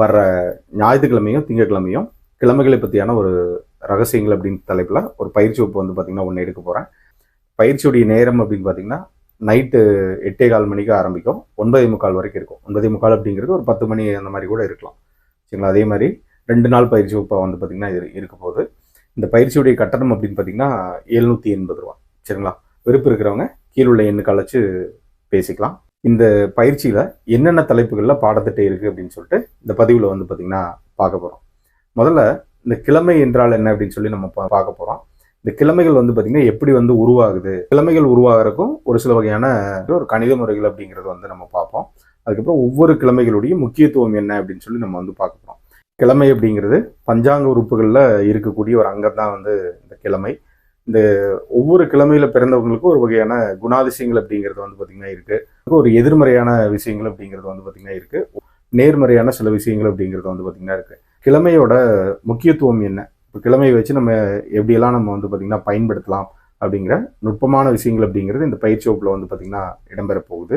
வர்ற ஞாயிற்றுக்கிழமையும் திங்கட்கிழமையும் கிழமைகளை பற்றியான ஒரு ரகசியங்கள் அப்படின்னு தலைப்பில் ஒரு பயிற்சி வகுப்பு வந்து பார்த்திங்கன்னா ஒன்று எடுக்க போகிறேன் பயிற்சியுடைய நேரம் அப்படின்னு பார்த்தீங்கன்னா நைட்டு எட்டே கால் மணிக்கு ஆரம்பிக்கும் ஒன்பதே முக்கால் வரைக்கும் இருக்கும். ஒன்பதே முக்கால் அப்படிங்கிறது ஒரு பத்து மணி அந்த மாதிரி கூட இருக்கலாம். சரிங்களா? அதே மாதிரி ரெண்டு நாள் பயிற்சி வகுப்பாக வந்து பார்த்திங்கன்னா இது இருக்க போகுது. இந்த பயிற்சியுடைய கட்டணம் அப்படின்னு பார்த்தீங்கன்னா எழுநூற்றி எண்பது ரூபா சரிங்களா? விருப்பம் இருக்கிறவங்க கீழுள்ள எண்ணுக்கு அழைச்சி பேசிக்கலாம். இந்த பயிற்சியில் என்னென்ன தலைப்புகளில் பாடத்திட்டம் இருக்குது அப்படின்னு சொல்லிட்டு இந்த பதிவில் வந்து பார்த்திங்கன்னா பார்க்க போகிறோம் முதல்ல இந்த கிழமை என்றால் என்ன அப்படின்னு சொல்லி நம்ம பா- பார்க்க போகிறோம் இந்த கிழமைகள் வந்து பார்த்திங்கன்னா எப்படி வந்து உருவாகுது? கிழமைகள் உருவாகிறதுக்கும் ஒரு சில வகையான ஒரு கணித முறைகள் அப்படிங்கிறது வந்து நம்ம பார்ப்போம். அதுக்கப்புறம் ஒவ்வொரு கிழமைகளுடைய முக்கியத்துவம் என்ன அப்படின்னு சொல்லி நம்ம வந்து பார்க்க போகிறோம் கிழமை அப்படிங்கிறது பஞ்சாங்க உறுப்புகளில் இருக்கக்கூடிய ஒரு அங்கம் தான் வந்து இந்த கிழமை. இந்த ஒவ்வொரு கிழமையில பிறந்தவங்களுக்கும் ஒரு வகையான குணாதிசயங்கள் அப்படிங்கிறது வந்து பார்த்திங்கன்னா இருக்கு. ஒரு எதிர்மறையான விஷயங்கள் அப்படிங்கிறது வந்து பார்த்திங்கன்னா இருக்கு. நேர்மறையான சில விஷயங்கள் அப்படிங்கிறது வந்து பார்த்திங்கன்னா இருக்கு. கிழமையோட முக்கியத்துவம் என்ன? இப்போ கிழமையை வச்சு நம்ம எப்படியெல்லாம் நம்ம வந்து பார்த்திங்கன்னா பயன்படுத்தலாம் அப்படிங்கிற நுட்பமான விஷயங்கள் அப்படிங்கிறது இந்த பயிற்சி வகுப்பில் வந்து பார்த்திங்கன்னா இடம்பெற போகுது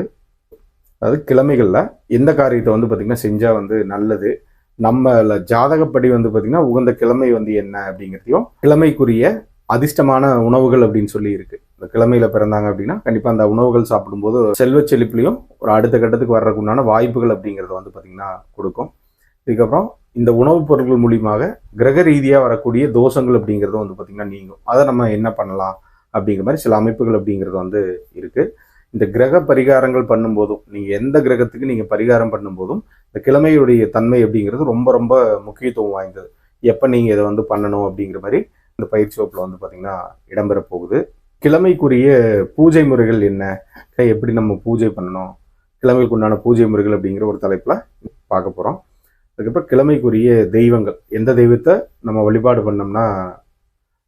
அதாவது கிழமைகளில் எந்த காரியத்தை வந்து பார்த்திங்கன்னா செஞ்சால் வந்து நல்லது? நம்மள ஜாதகப்படி வந்து பார்த்திங்கன்னா உகந்த கிழமை வந்து என்ன அப்படிங்கிறதையும் கிழமைக்குரிய அதிர்ஷ்டமான உணவுகள் அப்படின்னு சொல்லி இருக்கு. இந்த கிழமையில பிறந்தாங்க அப்படின்னா கண்டிப்பா அந்த உணவுகள் சாப்பிடும்போது செல்வ செழிப்புலையும் ஒரு அடுத்த கட்டத்துக்கு வர்றதுக்கு உண்டான வாய்ப்புகள் அப்படிங்கிறது வந்து பாத்தீங்கன்னா கொடுக்கும். இதுக்கப்புறம் இந்த உணவுப் பொருட்கள் மூலியமாக கிரக ரீதியா வரக்கூடிய தோஷங்கள் அப்படிங்கிறது வந்து பாத்தீங்கன்னா நீங்கும். அதை நம்ம என்ன பண்ணலாம் அப்படிங்கிற மாதிரி சில அமைப்புகள் அப்படிங்கிறது வந்து இருக்கு. இந்த கிரக பரிகாரங்கள் பண்ணும்போதும் நீங்க எந்த கிரகத்துக்கு நீங்க பரிகாரம் பண்ணும்போதும் இந்த கிழமையுடைய தன்மை அப்படிங்கிறது ரொம்ப ரொம்ப முக்கியத்துவம் வாய்ந்தது. எப்போ நீங்க இதை வந்து பண்ணணும் அப்படிங்கிற மாதிரி இந்த பயிற்சி வகுப்பில் வந்து பார்த்தீங்கன்னா இடம்பெற போகுது கிழமைக்குரிய பூஜை முறைகள் என்ன? எப்படி நம்ம பூஜை பண்ணணும்? கிழமைக்கு உண்டான பூஜை முறைகள் அப்படிங்கிற ஒரு தலைப்பில் பார்க்க போகிறோம் அதுக்கப்புறம் கிழமைக்குரிய தெய்வங்கள். எந்த தெய்வத்தை நம்ம வழிபாடு பண்ணோம்னா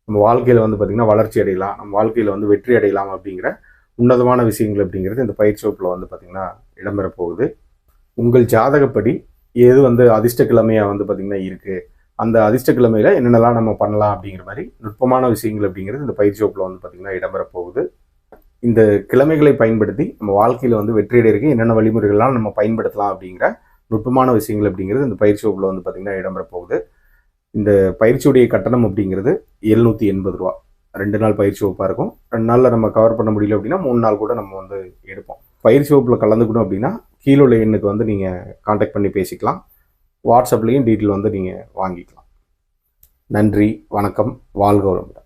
நம்ம வாழ்க்கையில் வந்து பார்த்திங்கன்னா வளர்ச்சி அடையலாம். நம்ம வாழ்க்கையில் வந்து வெற்றி அடையலாம் அப்படிங்கிற உன்னதமான விஷயங்கள் அப்படிங்கிறது இந்த பயிற்சி வகுப்பில் வந்து பார்த்திங்கன்னா இடம்பெற போகுது உங்கள் ஜாதகப்படி எது வந்து அதிர்ஷ்ட கிழமையாக வந்து பார்த்திங்கன்னா இருக்குது அந்த அதிர்ஷ்ட கிழமையில் என்னென்னலாம் நம்ம பண்ணலாம் அப்படிங்கிற மாதிரி நுட்பமான விஷயங்கள் அப்படிங்கிறது இந்த பயிற்சி வகுப்பில் வந்து பார்த்தீங்கன்னா இடம்பெற போகுது இந்த கிழமைகளை பயன்படுத்தி நம்ம வாழ்க்கையில் வந்து வெற்றியடைறதுக்கு என்னென்ன வழிமுறைகள்லாம் நம்ம பயன்படுத்தலாம் அப்படிங்கிற நுட்பமான விஷயங்கள் அப்படிங்கிறது இந்த பயிற்சி வகுப்பில் வந்து பார்த்தீங்கன்னா இடம்பெற போகுது இந்த பயிற்சியுடைய கட்டணம் அப்படிங்கிறது எழுநூற்றி எண்பது ரூபா. ரெண்டு நாள் பயிற்சி வகுப்பாக இருக்கும். ரெண்டு நாளில் நம்ம கவர் பண்ண முடியல அப்படின்னா மூணு நாள் கூட நம்ம வந்து எடுப்போம். பயிற்சி வகுப்பில் கலந்துக்கணும் அப்படின்னா கீழே உள்ள எண்ணுக்கு வந்து நீங்கள் காண்டாக்ட் பண்ணி பேசிக்கலாம். வாட்ஸ்அப்லேயும் டீட்டெயில் வந்து நீங்கள் வாங்கிக்கலாம். நன்றி வணக்கம் வாழ்க வளமுடன்.